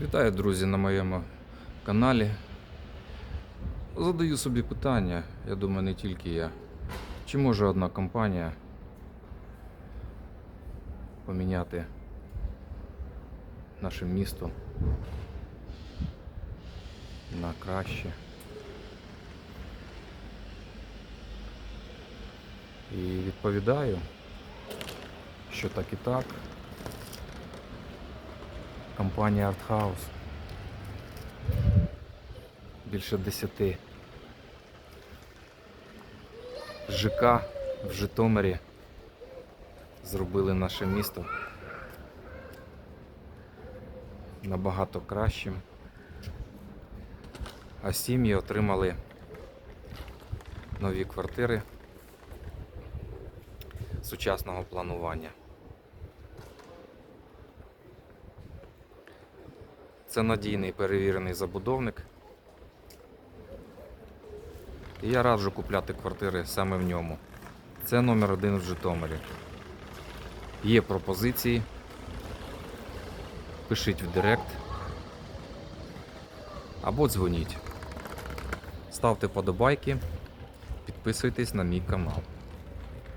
Вітаю, друзі, на моєму каналі. Задаю собі питання, я думаю, не тільки я. Чи може одна компанія поміняти наше місто на краще? І відповідаю, що так і так. Компанія Артхаус. Більше 10 ЖК в Житомирі зробили наше місто набагато кращим. А сім'ї отримали нові квартири сучасного планування. Це надійний перевірений забудовник. І я раджу купляти квартири саме в ньому. Це номер один в Житомирі. Є пропозиції. Пишіть в Директ або дзвоніть. Ставте подобайки, підписуйтесь на мій канал.